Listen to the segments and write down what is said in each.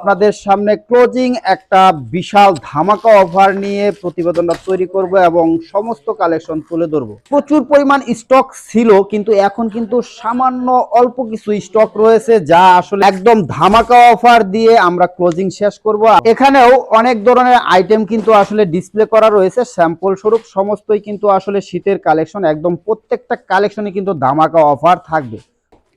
আপনাদের সামনে ক্লোজিং একটা বিশাল ধামাকা অফার নিয়ে প্রতিবেদনটা তৈরি করব এবং সমস্ত কালেকশন তুলে ধরবো। প্রচুর পরিমাণ স্টক ছিল, কিন্তু এখন কিন্তু সামান্য অল্প কিছু স্টক রয়েছে যা আসলে একদম ধামাকা অফার দিয়ে আমরা ক্লোজিং শেষ করব। এখানেও অনেক ধরনের আইটেম কিন্তু আসলে ডিসপ্লে করা রয়েছে স্যাম্পল স্বরূপ সমস্তই কিন্তু আসলে শীতের কালেকশন একদম প্রত্যেকটা কালেকশনে কিন্তু ধামাকা অফার থাকবে।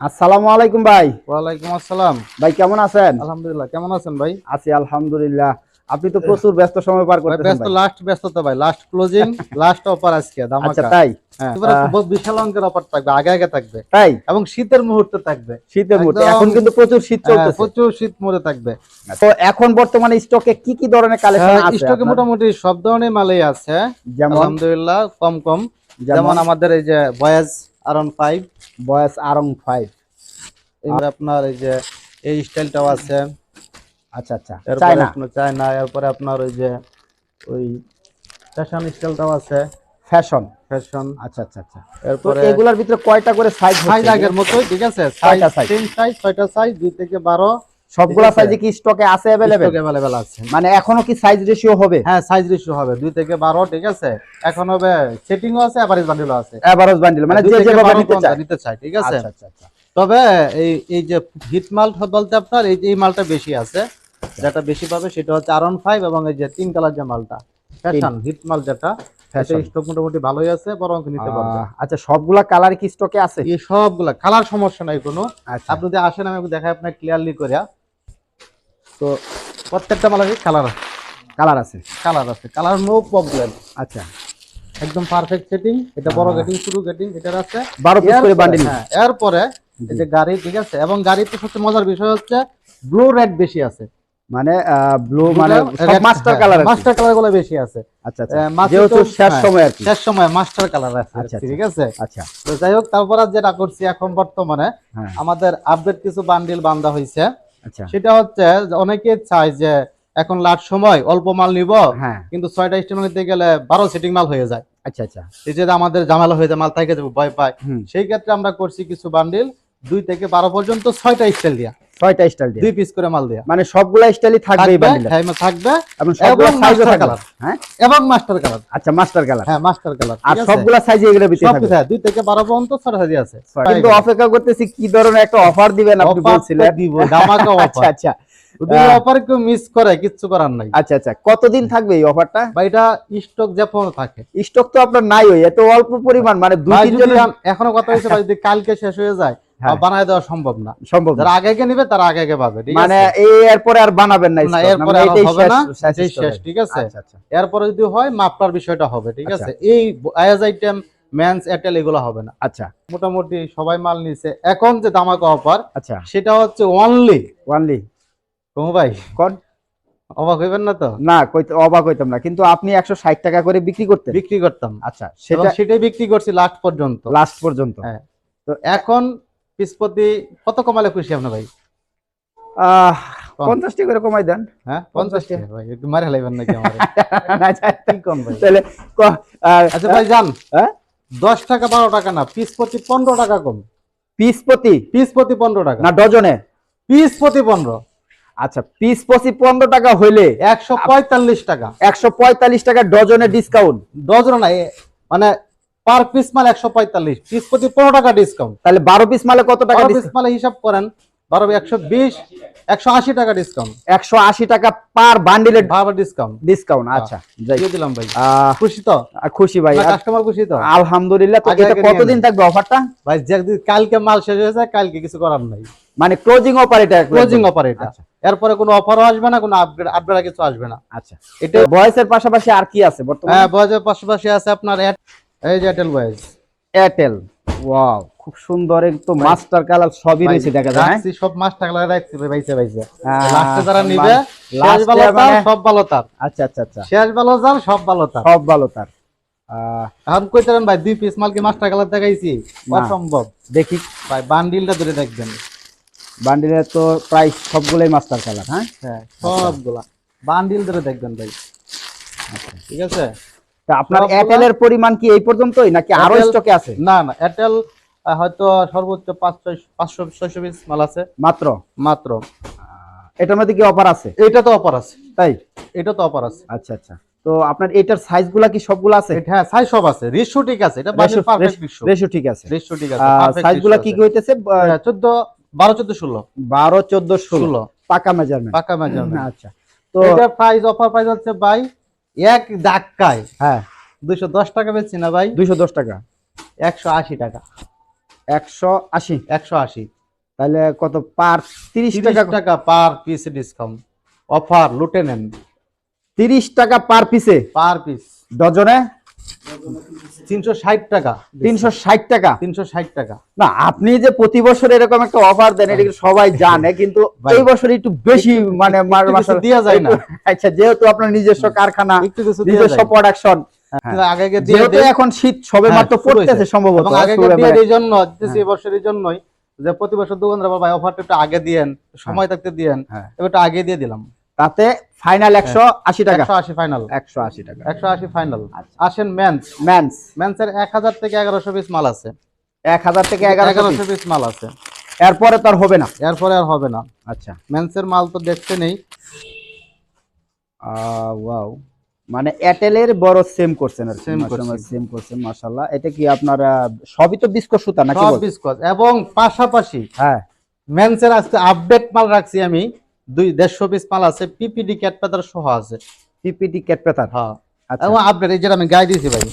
আসসালামু আলাইকুম ভাই। ওয়ালাইকুম আসসালাম। ভাই কেমন আছেন? আলহামদুলিল্লাহ কেমন আছেন ভাই? আছি আলহামদুলিল্লাহ। আপনি তো প্রচুর ব্যস্ত সময় পার করতেছেন ব্যস্ত। লাস্ট ব্যস্ততা ভাই লাস্ট ক্লোজিং লাস্ট অফার আজকে আচ্ছা ধামাকা তাই? হ্যাঁ এবারে বহুত বিশাল অঙ্কের অফার থাকবে আগে আগে থাকবে। তাই? এবং শীতের মুহূর্তে থাকবে। শীতের মুহূর্তে এখন কিন্তু প্রচুর শীত হ্যাঁ, চলতেছে। প্রচুর শীত মরে থাকবে। তো এখন বর্তমানে স্টকে কি কি ধরনের কালেকশন আছে স্টকে মোটামুটি সব ধরনের মালই আছে। যেমন? আলহামদুলিল্লাহ কম কম। যেমন? যেমন আমাদের এই যে বয়েজ আরন ফাইভ বয়স আরং ফাইভ এবার আপনার এই যে এই স্টাইলটাও আছে। আচ্ছা আচ্ছা। চায়না আপনার চায়না এরপরে আপনার ওই যে ওই ফ্যাশন স্টাইলটাও আছে। ফ্যাশন ফ্যাশন আচ্ছা আচ্ছা আচ্ছা। এরপরে এগুলার ভিতরে কয়টা করে সাইজ সাইজ আগের মতোই ঠিক আছে? সাইজ তিন সাইজ ছয়টা সাইজ দুই থেকে বারো। সবগুলা ঠিক আছে। সাইজে কি স্টকে আছে अवेलेबल অ্যাভেলেবেল আছে মানে এখনো কি সাইজ রেশিও হবে হ্যাঁ সাইজ রেশিও হবে দুই থেকে বারো ঠিক আছে এখন হবে সেটিংও আছে এভারেজ বান্ডিলও আছে এভারেজ বান্ডিল মানে দুই যে থেকে যেভাবে বারো নিতে পর্যন্ত চায় নিতে চাই ঠিক আছে আচ্ছা আচ্ছা আচ্ছা তবে এই এই যে হিট মাল বলতে আপনার এই যে এই মালটা বেশি আছে যেটা বেশি পাবে সেটা হচ্ছে আর ফাইভ এবং এই যে তিন কালার যে মালটা ফ্যাশন হিট মাল যেটা সেটা Fashion। স্টক মোটামুটি ভালোই আছে বরং নিতে পারবে আহ, আচ্ছা সবগুলা কালার কি স্টকে আছে এই সবগুলা কালার সমস্যা নাই কোনো আচ্ছা আপনি যদি আসেন আমি দেখাই আপনার ক্লিয়ারলি করে তো প্রত্যেকটা মালেরই কালার আছে। কালার আছে? কালার আছে। কালার নো প্রবলেম আচ্ছা। একদম পারফেক্ট সেটিং এটা বড় গেটিং শুরু গেটিং এটার আছে। বারো পিস করে বান্ডিল হ্যাঁ, এরপরে এই যে গাড়ি ঠিক আছে? এবং গাড়িতে সবচেয়ে মজার বিষয় হচ্ছে ব্লু রেড বেশি আছে। মানে ব্লু মানে সব মাস্টার কালার মাস্টার কালারগুলো বেশি আছে। আচ্ছা আচ্ছা। যেহেতু শেষ হ্যাঁ, সময় আর কি। শেষ সময় মাস্টার কালার আছে আচ্ছা, আচ্ছা। ঠিক আছে? আচ্ছা। তো যাই হোক তারপর আর যেটা করছি এখন বর্তমানে হ্যাঁ। আমাদের আপডেট কিছু বান্ডিল বান্ধা হয়েছে আচ্ছা সেটা হচ্ছে অনেকে চায় যে এখন লাট সময় অল্প মাল নিব হ্যাঁ। কিন্তু ছয়টা স্টেশন নিতে গেলে বারো সেটিং মাল হয়ে যায়। আচ্ছা আচ্ছা। এই যে আমাদের জামালা হয়ে যায় মাল থেকে যাবে ভয় পায়। সেই ক্ষেত্রে আমরা করছি কিছু বান্ডিল দুই থেকে বারো পর্যন্ত ছয়টা স্টেল দিয়া। ছয়টা স্টাইল দুই পিস করে মাল দিয়া। মানে সবগুলা স্টাইলই থাকবে হ্যাঁ, থাকবে এবং সবগুলা সাইজও থাকবে। হ্যাঁ? এবং মাস্টার কালার আচ্ছা মাস্টার কালার হ্যাঁ মাস্টার কালার আর সবগুলা সাইজ এগুলো থাকবে। হ্যাঁ, দুই থেকে বারো পর্যন্ত ছটা সাইজ আছে। কিন্তু অপেক্ষা করতেছি কি ধরনের একটা অফার দিবেন আপনি বলছিলেন। দিব, ধামাকা আচ্ছা আচ্ছা। অফার কেউ মিস করে কিচ্ছু করার নাই। আচ্ছা আচ্ছা। কতদিন থাকবে এই অফারটা বা এটা স্টক থাকে। স্টক তো আপনার নাই ওই এত অল্প পরিমাণ মানে দুই তিন এখনও কথা হয়েছে যদি কালকে শেষ হয়ে যায়। বানায় দেওয়া সম্ভব না। সম্ভব যারা আগে আগে নিবে তারা আগে আগে পাবে মানে এরপরে আর বানাবেন না এরপরে মানে হবে না শেষ। ঠিক আছে? আচ্ছা আচ্ছা। এরপরে যদি হয় মাপটার বিষয়টা হবে ঠিক আচ্ছা। আছে? এই আয়াজ আইটেম ম্যানস এয়ারটেল এগুলো হবে না। আচ্ছা। মোটামুটি সবাই মাল নিছে। এখন যে দামাকা অফার আচ্ছা। সেটা হচ্ছে অনলি ওয়ানলি কমু ভাই কোন? অবাক হইবেন না তো? না অবাক হইতাম না কিন্তু আপনি একশো ষাট টাকা করে বিক্রি করতেন। বিক্রি করতাম। আচ্ছা সেটা সেটা সেটাই বিক্রি করছি লাস্ট পর্যন্ত। লাস্ট পর্যন্ত। হ্যাঁ। তো এখন পিসপতি কত কমালে খুশি আপনি ভাই? আহ, কম। পঞ্চাশ টাকা করে কমাই দেন। হ্যাঁ পঞ্চাশ টাকা ভাই একটু মারে হেলাইবেন নাকি আমার? কি কম ভাই? তাহলে আচ্ছা ভাই যান। হ্যাঁ? দশ টাকা বারো টাকা না পিস প্রতি পনেরো টাকা কম। পিস প্রতি পিস প্রতি পনেরো টাকা। না ডজনে? পিস প্রতি পনেরো। আচ্ছা পিস প্রতি পনেরো টাকা হইলে একশো পঁয়তাল্লিশ টাকা। একশো পঁয়তাল্লিশ টাকা ডজনে ডিসকাউন্ট ডজন না মানে পার পিস মাল একশো পঁয়তাল্লিশ। পিস প্রতি পনেরো টাকা ডিসকাউন্ট তাহলে বারো পিস মালে কত টাকা পিস মালে হিসাব করেন বারো একশো বিশ একশো আশি টাকা ডিসকাউন্ট একশো আশি টাকা পার বান্ডিলের ভাবা ডিসকাউন্ট ডিসকাউন্ট আচ্ছা যাই। দিলাম ভাই। খুশি তো? খুশি ভাই। কাস্টমার খুশি তো? আলহামদুলিল্লাহ তো এটা কতদিন। থাকবে অফারটা ভাই যদি কালকে মাল শেষ হয়ে যায় কালকে কিছু করার নাই। মানে ক্লোজিং অফার এটা ক্লোজিং অফার এটা এরপরে কোনো অফারও আসবে না কোনো আপগ্রেড আপগ্রেড কিছু আসবে না। আচ্ছা। এটা ভয়েসের পাশাপাশি আর কি আছে বর্তমানে? হ্যাঁ বয়সের পাশাপাশি আছে আপনার এই যে এয়ারটেল বয়েস এয়ারটেল ওয়াও খুব সুন্দর একটু মাস্টার কালার সবই রয়েছে দেখা যায় হ্যাঁ? রাখছি সব মাস টাকা রাখছি ভাই ভাইছে আহ, লাস্টে যারা মানে- নিবে শেষ ভালো তার মানে- সব ভালো তার। আচ্ছা আচ্ছা আচ্ছা। শেষ ভালো যার সব ভালো তার। সব ভালো তার। এখন কইতেন ভাই দুই পিস মাল কি মাস্টার কালার দেখাইছি। অসম্ভব। দেখি। ভাই বান্ডিলটা ধরে দেখবেন। বান্ডিলের তো প্রায় সবগুলোই মাস্টার কালার হ্যাঁ? হ্যাঁ সবগুলা। বান্ডিল ধরে দেখবেন ভাই। ঠিক আছে? আপনার সবগুলা- এয়ারটেলের পরিমাণ কি এই পর্যন্তই নাকি আরও স্টকে আছে? না না এয়ারটেল হয়তো সর্বোচ্চ পাঁচশো পাঁচশো ছয়শো পিস মাল আছে। মাত্র? মাত্র। এটার মধ্যে কি অফার আছে? এটা তো অফার আছে। তাই? এটা তো অফার আছে। আচ্ছা আচ্ছা। তো আপনার এটার সাইজগুলা কি সবগুলো আছে? হ্যাঁ সাইজ সব আছে। রেশিও ঠিক আছে। এটা বাজেট পারফেক্ট রেশিও রেশিও ঠিক আছে। রেশিও ঠিক আছে। সাইজগুলা কি কি হইতেছে? 14 12 14 16 বারো চোদ্দ ষোলো। 16 পাকা মেজারমেন্ট পাকা মেজারমেন্ট আচ্ছা। তো এটা প্রাইস অফার প্রাইস হচ্ছে ভাই এক ধাক্কায়। হ্যাঁ। 210 টাকা বেচছি না ভাই? দুশো দশ টাকা। 180 টাকা। একশো আশি? 180 তাহলে কত পার? তিরিশ টাকা। টাকা পার পিস ডিসকাউন্ট অফার লুটে নেন। তিরিশ টাকা পার পিসে পার পিস ডজনে? 360 টাকা। তিনশো ষাট টাকা। 360 টাকা। না আপনি যে প্রতি বছর এরকম একটা অফার দেন এটা সবাই জানে কিন্তু এই বছর একটু বেশি মানে যায় না। আচ্ছা যেহেতু আপনার নিজস্ব কারখানা নিজস্ব প্রোডাকশন কিন্তু আগে আগে দিয়ে যেহেতু এখন শীত সবে হ্যাঁ, মাত্র পড়তেছে সম্ভবত। এই জন্য এই বছরের জন্যই যে প্রতি বছর দোকানদার ভাই অফারটা একটু আগে দিয়েন সময় থাকতে দিয়েন। হ্যাঁ। এবার আগে দিয়ে দিলাম। তাতে ফাইনাল একশো আশি টাকা। একশো আশি ফাইনাল একশো আশি টাকা। একশো আশি ফাইনাল আচ্ছা। আসেন মেন্স ম্যান্স মেন্সের এক হাজার থেকে এগারোশো পিস মাল আছে। এক হাজার থেকে এগারোশো এগারোশো পিস মাল আছে। এরপরে তো আর হবে না। এরপরে আর হবে না। আচ্ছা। মেন্সের মাল তো দেখতে নেই। ওয়াও মানে এয়ারটেলের বড় সেম করছেন আর Same করছি। সেম করছেন মাশাআল্লাহ। এটা কি আপনার সবই তো বিস্কুট সুতা নাকি সব? বিস্কট। এবং পাশাপাশি হ্যাঁ। মেন্সের আজকে আপডেট মাল রাখছি আমি। দুই দেড়শো পিস মাল আছে পিপিডি ক্যাট পেতার সহ আছে। পিপিডি ক্যাট পেতার হ্যাঁ। আচ্ছা। এবং আপডেট এই যেটা আমি গায়ে দিয়েছি ভাই।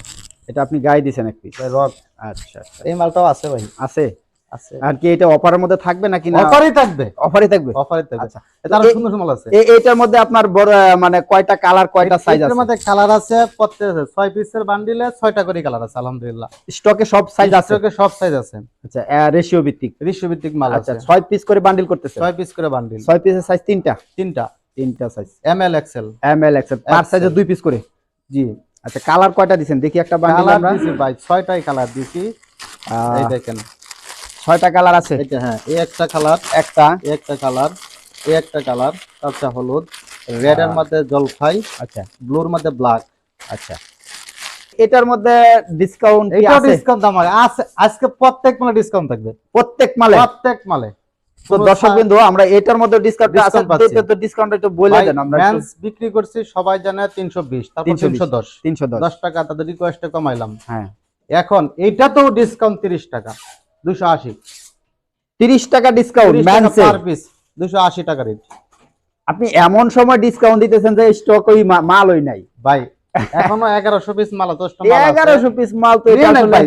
এটা আপনি গায়ে দিয়েছেন এক পিস রক আচ্ছা আচ্ছা। এই মালটাও আছে ভাই। আছে? আর কি এটা অফারের মধ্যে থাকবে নাকি না? অফারই থাকবে। অফারই থাকবে? অফারই থাকবে। আচ্ছা। এটা আরও সুন্দর সুন্দর আছে। এইটার মধ্যে আপনার বড় মানে কয়টা কালার কয়টা সাইজ এটার আছে? মধ্যে কালার আছে প্রত্যেক ছয় পিসের বান্ডিলে ছয়টা করে কালার আছে আলহামদুলিল্লাহ। স্টকে সব সাইজ আছে? স্টকে সব সাইজ আছে। আচ্ছা রেশিও ভিত্তিক? বিশ্বভিত্তিক মাল আচ্ছা পিস করে বান্ডিল করতেছে? পিস করে বান্ডিল পিসের সাইজ তিনটা? তিনটা। তিনটা size M L XL M L XL per XL সাইজে দুই পিস করে? জি। আচ্ছা কালার কয়টা দেখি একটা বান্ডিল আমরা। ভাই ছয়টাই কালার দিছি। এই দেখেন। ছয়টা কালার আছে? হ্যাঁ এই একটা কালার একটা। একটা কালার এই একটা কালার কাঁচা হলুদ রেড এর মধ্যে জলপাই আচ্ছা। ব্লুর মধ্যে ব্ল্যাক আচ্ছা। এটার মধ্যে ডিসকাউন্ট কি আছে? ডিসকাউন্ট আছে। আজকে প্রত্যেক মালে ডিসকাউন্ট থাকবে। প্রত্যেক মালে? প্রত্যেক মালে। তো দর্শক বিন্দু আমরা এটার মধ্যে ডিসকাউন্ট আছে। তো ডিসকাউন্ট একটু বলে দেন আমরা মেন্স বিক্রি করছি সবাই জানে তিনশো বিশ তারপর 320 তিনশো দশ। 310 দশ। টাকা তাদের রিকোয়েস্টে কমাইলাম। হ্যাঁ। এখন এইটাতেও ডিসকাউন্ট তিরিশ টাকা। দুশো আশি। 30 টাকা ডিসকাউন্ট পার পিস দুশো আশি টাকা রেট আপনি এমন সময় ডিসকাউন্ট দিতেছেন যে স্টক ওই মালই নাই। ভাই এখনও এগারোশো পিস মাল দশটা এগারোশো পিস মাল তো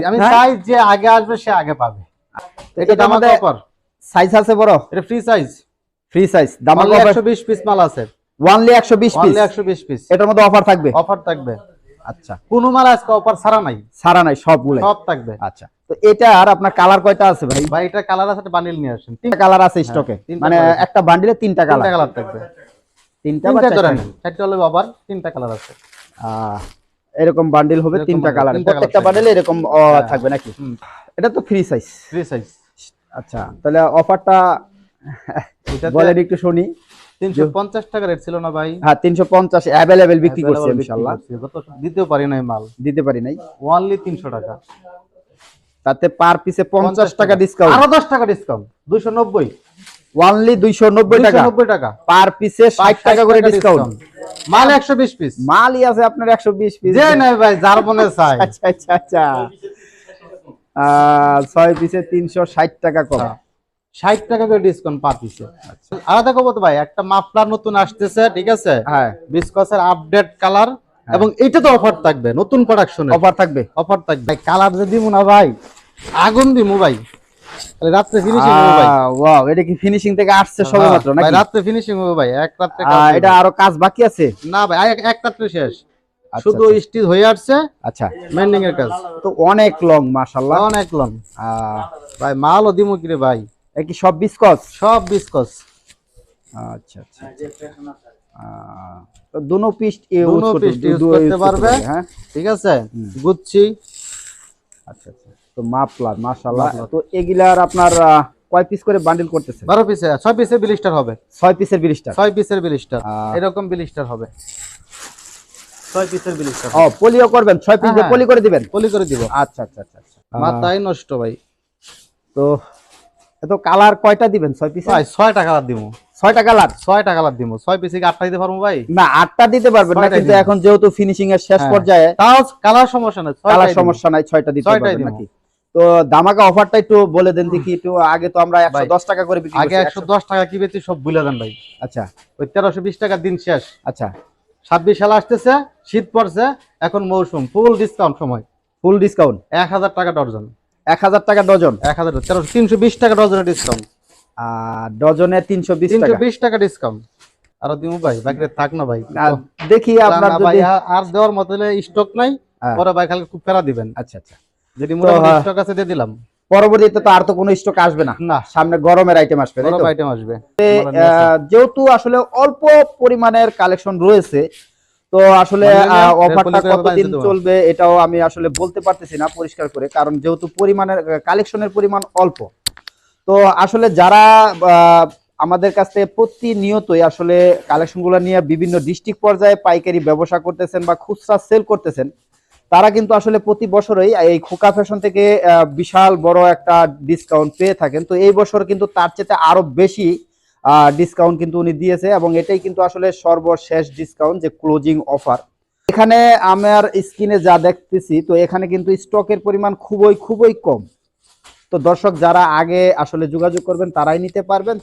আমি হ্যাঁ? চাই যে আগে আসবে সে আগে পাবে। এটা আমাদের সাইজ আছে বড়? এটা ফ্রি সাইজ ফ্রি সাইজ দাম অনলি একশো বিশ পিস মাল আছে। ওয়ানলি একশো বিশ পিস অনলি একশো বিশ পিস এটার মধ্যে অফার থাকবে? অফার থাকবে। আচ্ছা। কোনো মাল আজকে অফার ছাড়া নাই। সারা নাই সবগুলো সব থাকবে। আচ্ছা। তো এটা আর আপনার কালার কয়টা আছে ভাই? ভাই এটা কালার আছে বান্ডিল নিয়ে আসেন। তিনটা কালার আছে স্টকে মানে একটা বান্ডিলে তিনটা তিনটা কালার কালার থাকবে। তিনটা বা চারটা? চারটা হলে আবার তিনটা কালার আছে। এরকম বান্ডিল হবে তিনটা কালার প্রত্যেকটা বান্ডিলে এরকম হ্যাঁ। থাকবে নাকি? এটা তো ফ্রি সাইজ ফ্রি সাইজ আচ্ছা তাহলে অফারটা বলেন একটু শুনি। তিনশো পঞ্চাশ টাকা রেট ছিল না ভাই? হ্যাঁ তিনশো পঞ্চাশ অ্যাভেলেবেল বিক্রি করছি। গত দিতেও পারি নাই মাল। দিতে পারি নাই? ওনলি তিনশো টাকা। তাতে পার পিসে পঞ্চাশ টাকা ডিসকাউন্ট আরও দশ টাকা ডিসকাউন্ট দুইশো নব্বই। ওয়ানলি দুইশো নব্বই টাকা। নব্বই টাকা। পার পিসে ষাট টাকা করে ডিসকাউন্ট মাল একশো বিশ পিস মালই আছে আপনার একশো বিশ পিস যে নাই ভাই যার মনে চাই আচ্ছা আচ্ছা আচ্ছা। ছয় পিসে তিনশো ষাট টাকা কম ষাট টাকা করে ডিসকাউন্ট পার পিসে আচ্ছা। আলাদা খবর তো ভাই একটা মাফলার নতুন আসতেছে ঠিক আছে? হ্যাঁ। বিস্কসের আপডেট কালার এবং এটা তো অফার থাকবে নতুন প্রোডাকশনে অফার থাকবে। অফার থাকবে। কালার যে দিব না ভাই আগুন দিমু ভাই। তাহলে রাত্রে ফিনিশিং হবে ভাই। ওয়াও এটা কি ফিনিশিং থেকে আসছে সবে মাত্র হ্যাঁ, ভাই, রাত্রে ফিনিশিং হবে ভাই এক রাত্রে। এটা আরও কাজ বাকি আছে? না ভাই এক- রাত্রে শেষ। আচ্ছা, শুধু আচ্ছা। স্টিচ হয়ে আসছে আচ্ছা। মেন্ডিং এর কাজ। তো অনেক লং অনেক লং ভাই মালও দিমু কিরে ভাই? এ কি সব বিস্কস? সব বিস্কস। আচ্ছা আচ্ছা। দুনো পিস দুনো piece use করতে পারবে। হ্যাঁ? ঠিক আছে? গুচ্ছি। আচ্ছা আচ্ছা। তো মাপলার মাশাল্লাহ তো এগুলার আপনার কয় পিস করে বান্ডিল করতেছে? বারো পিসে ছয় পিসের বিলিস্টার হবে। ছয় পিসের বিরিশটা ছয় পিসের বিলিস্টার এরকম বিলিস্টার হবে। ছয় পিসের বিলিস্টার ও পলিও করবেন? ছয় পিস পলি করে দিবেন? পলি করে দিব। আচ্ছা আচ্ছা আচ্ছা আচ্ছা। মাথায় নষ্ট ভাই। তো এত কালার কয়টা দিবেন ছয় পিস ভাই ছয়টা কালার দিব। ছয়টা কালার ছয়টা কালার দিব ছয় পিসে আটটা দিতে পারব ভাই? না আটটা দিতে পারবেন না কিন্তু এখন যেহেতু ফিনিশিং এর শেষ হ্যাঁ। পর্যায়ে তাও কালার সমস্যা নেই কালার সমস্যা নাই ছয়টা দিতে পারবেন নাকি? তো দামাকা অফারটা একটু বলে দেন দেখি একটু আগে তো আমরা টাকা করে বিক্রি আগে টাকা কি সব ভুলে দেন ভাই। আচ্ছা। ওই টাকার দিন শেষ। আচ্ছা। ছাব্বিশ সাল আসতেছে শীত পড়ছে এখন মৌসুম ফুল ডিসকাউন্ট সময়। ফুল ডিসকাউন্ট এক হাজার টাকা ডর্জন এক হাজার টাকা ডজন? এক হাজার তেরোশো তিনশো বিশ টাকা ডজনের ডিসকাউন্ট ডজনে তিনশো বিশ তিনশো টাকা বিশ টাকা ডিসকাউন্ট আর দিমু ভাই বাকিটা থাক না ভাই। দেখি আপনার ভাই আর- দেওয়ার মতো স্টক নাই হ্যাঁ। পরে ভাই খালি খুব ফেরা দিবেন। আচ্ছা আচ্ছা। যদি হ্যাঁ। স্টক আছে দিয়ে দিলাম। পরবর্তীতে তো আর তো কোনো স্টক আসবে না। না। সামনে গরমের আইটেম আসবে তাই আইটেম আসবে। যেহেতু আসলে অল্প পরিমাণের কালেকশন রয়েছে তো আসলে মানে অফারটা কতদিন চলবে এটাও আমি আসলে বলতে পারতেছি না পরিষ্কার করে। কারণ যেহেতু পরিমাণের কালেকশনের পরিমাণ অল্প। তো আসলে যারা আমাদের কাছ থেকে প্রতিনিয়তই আসলে কালেকশনগুলো নিয়ে বিভিন্ন ডিস্ট্রিক্ট পর্যায়ে পাইকারি ব্যবসা করতেছেন বা খুচরা সেল করতেছেন, তারা কিন্তু আসলে প্রতি বছরই এই খোকা ফ্যাশন থেকে বিশাল বড় একটা ডিসকাউন্ট পেয়ে থাকেন। তো এই বছর কিন্তু তার চেয়ে আরও বেশি ডিসকাউন্ট কিন্তু উনি দিয়েছে এবং এটাই কিন্তু আসলে সর্বশেষ ডিসকাউন্ট যে ক্লোজিং অফার এখানে আমার স্ক্রিনে যা দেখতেছি, তো এখানে কিন্তু স্টকের পরিমাণ খুবই খুবই কম। তো দর্শক যারা আগে আসলে যোগাযোগ করবেন তারাই নিতে পারবেন।